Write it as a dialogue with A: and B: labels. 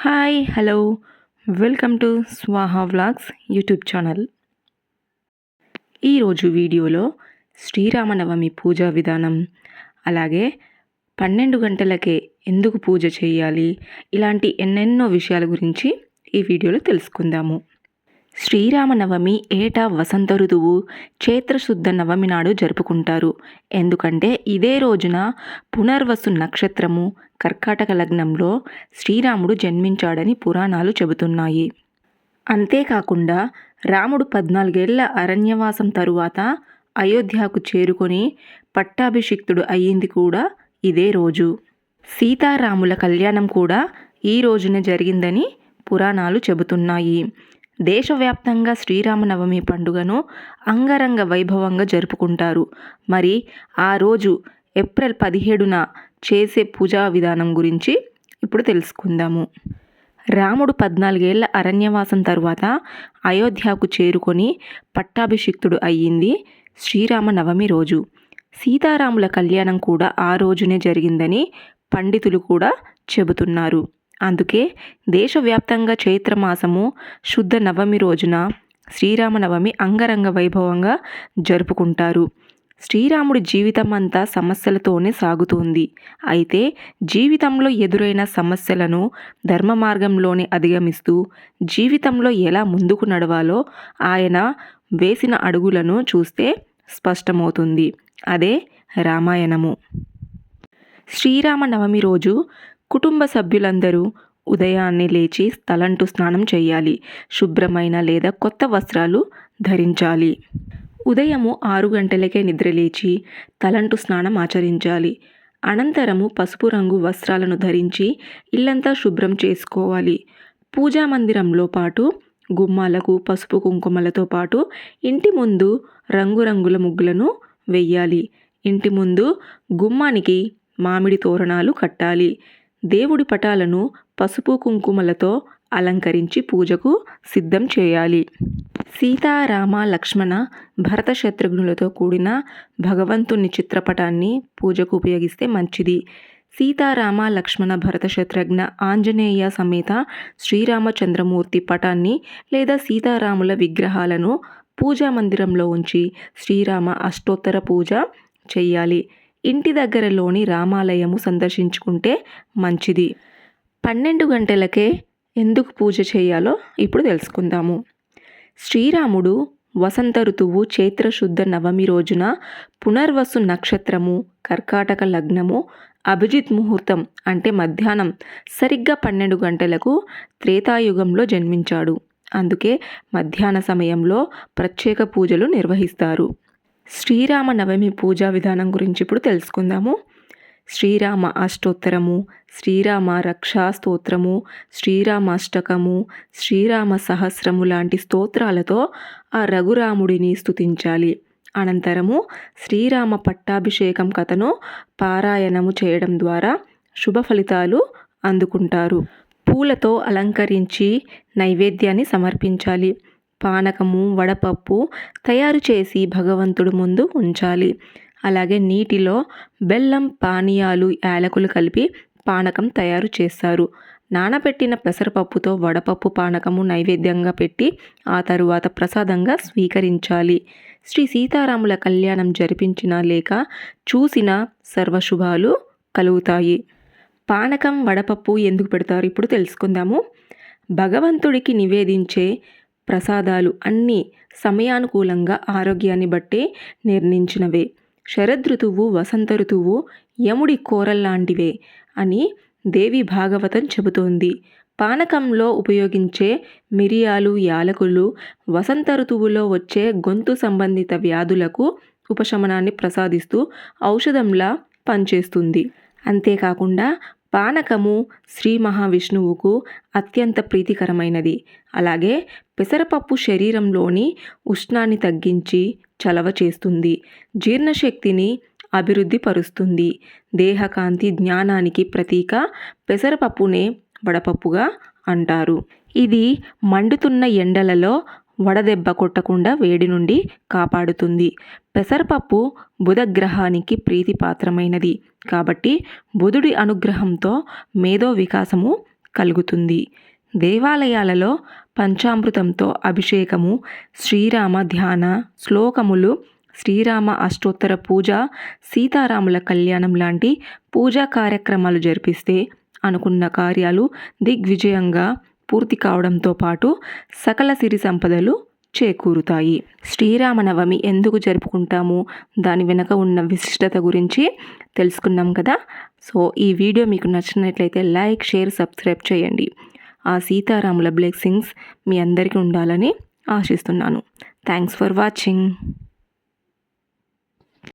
A: Hi hello welcome to Swaha vlogs YouTube channel ఈరోజు వీడియోలో శ్రీరామనవమి పూజా విధానం అలాగే పన్నెండు గంటలకే ఎందుకు పూజ చేయాలి ఇలాంటి ఎన్నెన్నో విషయాల గురించి ఈ వీడియోలో తెలుసుకుందాము. శ్రీరామనవమి ఏటా వసంత ఋతువు చైత్రశుద్ధ నవమి నాడు జరుపుకుంటారు. ఎందుకంటే ఇదే రోజున పునర్వసు నక్షత్రము కర్కాటక లగ్నంలో శ్రీరాముడు జన్మించాడని పురాణాలు చెబుతున్నాయి. అంతేకాకుండా రాముడు పద్నాలుగేళ్ళ అరణ్యవాసం తరువాత అయోధ్యకు చేరుకొని పట్టాభిషిక్తుడు అయ్యింది కూడా ఇదే రోజు. సీతారాముల కళ్యాణం కూడా ఈ రోజున జరిగిందని పురాణాలు చెబుతున్నాయి. దేశవ్యాప్తంగా శ్రీరామనవమి పండుగను అంగరంగ వైభవంగా జరుపుకుంటారు. మరి ఆ రోజు ఏప్రిల్ పదిహేడున చేసే పూజా విధానం గురించి ఇప్పుడు తెలుసుకుందాము. రాముడు పద్నాలుగేళ్ళ అరణ్యవాసం తరువాత అయోధ్యకు చేరుకొని పట్టాభిషిక్తుడు అయ్యింది శ్రీరామనవమి రోజు. సీతారాముల కళ్యాణం కూడా ఆ రోజునే జరిగిందని పండితులు కూడా చెబుతున్నారు. అందుకే దేశవ్యాప్తంగా చైత్రమాసము శుద్ధ నవమి రోజున శ్రీరామనవమి అంగరంగ వైభవంగా జరుపుకుంటారు. శ్రీరాముడి జీవితం అంతా సమస్యలతోనే సాగుతోంది. అయితే జీవితంలో ఎదురైన సమస్యలను ధర్మ మార్గంలోనే అధిగమిస్తూ జీవితంలో ఎలా ముందుకు నడవాలో ఆయన వేసిన అడుగులను చూస్తే స్పష్టమవుతుంది. అదే రామాయణము. శ్రీరామనవమి రోజు కుటుంబ సభ్యులందరూ ఉదయాన్నే లేచి తలంటు స్నానం చేయాలి శుభ్రమైన లేదా కొత్త వస్త్రాలు ధరించాలి. ఉదయము ఆరు గంటలకే నిద్రలేచి తలంటు స్నానం ఆచరించాలి. అనంతరము పసుపు రంగు వస్త్రాలను ధరించి ఇల్లంతా శుభ్రం చేసుకోవాలి. పూజా మందిరంలో పాటు గుమ్మాలకు పసుపు కుంకుమలతో పాటు ఇంటి ముందు రంగురంగుల ముగ్గులను వెయ్యాలి. ఇంటి ముందు గుమ్మానికి మామిడి తోరణాలు కట్టాలి. దేవుడి పటాలను పసుపు కుంకుమలతో అలంకరించి పూజకు సిద్ధం చేయాలి. సీతారామ లక్ష్మణ భరత శత్రుఘ్నులతో కూడిన భగవంతుని చిత్రపటాన్ని పూజకు ఉపయోగిస్తే మంచిది. సీతారామ లక్ష్మణ భరత శత్రుఘ్న ఆంజనేయ సమేత శ్రీరామచంద్రమూర్తి పటాన్ని లేదా సీతారాముల విగ్రహాలను పూజా మందిరంలో ఉంచి శ్రీరామ అష్టోత్తర పూజ చేయాలి. ఇంటి దగ్గరలోని రామాలయము సందర్శించుకుంటే మంచిది. పన్నెండు గంటలకే ఎందుకు పూజ చేయాలో ఇప్పుడు తెలుసుకుందాము. శ్రీరాముడు వసంత ఋతువు చైత్రశుద్ధ నవమి రోజున పునర్వసు నక్షత్రము కర్కాటక లగ్నము అభిజిత్ ముహూర్తం అంటే మధ్యాహ్నం సరిగ్గా పన్నెండు గంటలకు త్రేతాయుగంలో జన్మించాడు. అందుకే మధ్యాహ్న సమయంలో ప్రత్యేక పూజలు నిర్వహిస్తారు. శ్రీరామ నవమి పూజా విధానం గురించి ఇప్పుడు తెలుసుకుందాము. శ్రీరామ అష్టోత్తరము శ్రీరామ రక్షా స్తోత్రము శ్రీరామాష్టకము శ్రీరామ సహస్రము లాంటి స్తోత్రాలతో ఆ రఘురాముడిని స్తుతించాలి. అనంతరము శ్రీరామ పట్టాభిషేకం కథను పారాయణము చేయడం ద్వారా శుభ ఫలితాలు అందుకుంటారు. పూలతో అలంకరించి నైవేద్యాన్ని సమర్పించాలి. పానకము వడపప్పు తయారు చేసి భగవంతుడు ముందు ఉంచాలి. అలాగే నీటిలో బెల్లం పానీయాలు యాలకులు కలిపి పానకం తయారు చేస్తారు. నానబెట్టిన పెసరపప్పుతో వడపప్పు పానకము నైవేద్యంగా పెట్టి ఆ తరువాత ప్రసాదంగా స్వీకరించాలి. శ్రీ సీతారాముల కళ్యాణం జరిపించిన లేక చూసిన సర్వశుభాలు కలుగుతాయి. పానకం వడపప్పు ఎందుకు పెడతారు ఇప్పుడు తెలుసుకుందాము. భగవంతుడికి నివేదించే ప్రసాదాలు అన్నీ సమయానుకూలంగా ఆరోగ్యాన్ని బట్టే నిర్ణయించినవే. శరదృతువు వసంత ఋతువు యముడి కోరల్లాంటివే అని దేవి భాగవతం చెబుతోంది. పానకంలో ఉపయోగించే మిరియాలు యాలకులు వసంత ఋతువులో వచ్చే గొంతు సంబంధిత వ్యాధులకు ఉపశమనాన్ని ప్రసాదిస్తూ ఔషధంలా పనిచేస్తుంది. అంతేకాకుండా పానకము శ్రీ మహావిష్ణువుకు అత్యంత ప్రీతికరమైనది. అలాగే పెసరపప్పు శరీరంలోని ఉష్ణాన్ని తగ్గించి చలవ చేస్తుంది. జీర్ణశక్తిని అభివృద్ధి పరుస్తుంది దేహకాంతి జ్ఞానానికి ప్రతీక పెసరపప్పునే వడపప్పుగా అంటారు. ఇది మండుతున్న ఎండలలో వడదెబ్బ కొట్టకుండా వేడి నుండి కాపాడుతుంది. పెసరపప్పు బుధగ్రహానికి ప్రీతిపాత్రమైనది. కాబట్టి బుధుడి అనుగ్రహంతో మేధో వికాసము కలుగుతుంది. దేవాలయాలలో పంచామృతంతో అభిషేకము శ్రీరామ ధ్యాన శ్లోకములు శ్రీరామ అష్టోత్తర పూజ సీతారాముల కళ్యాణం లాంటి పూజా కార్యక్రమాలు జరిపిస్తే అనుకున్న కార్యాలు దిగ్విజయంగా పూర్తి కావడంతో పాటు సకల సిరి సంపదలు చేకూరుతాయి. శ్రీరామనవమి ఎందుకు జరుపుకుంటాము? దాని వెనుక ఉన్న విశిష్టత గురించి తెలుసుకున్నాం కదా? సో ఈ వీడియో మీకు నచ్చినట్లయితే లైక్ షేర్ సబ్స్క్రైబ్ చేయండి. ఆ సీతారాముల బ్లెస్సింగ్స్ మీ అందరికీ ఉండాలని ఆశిస్తున్నాను. Thanks for watching.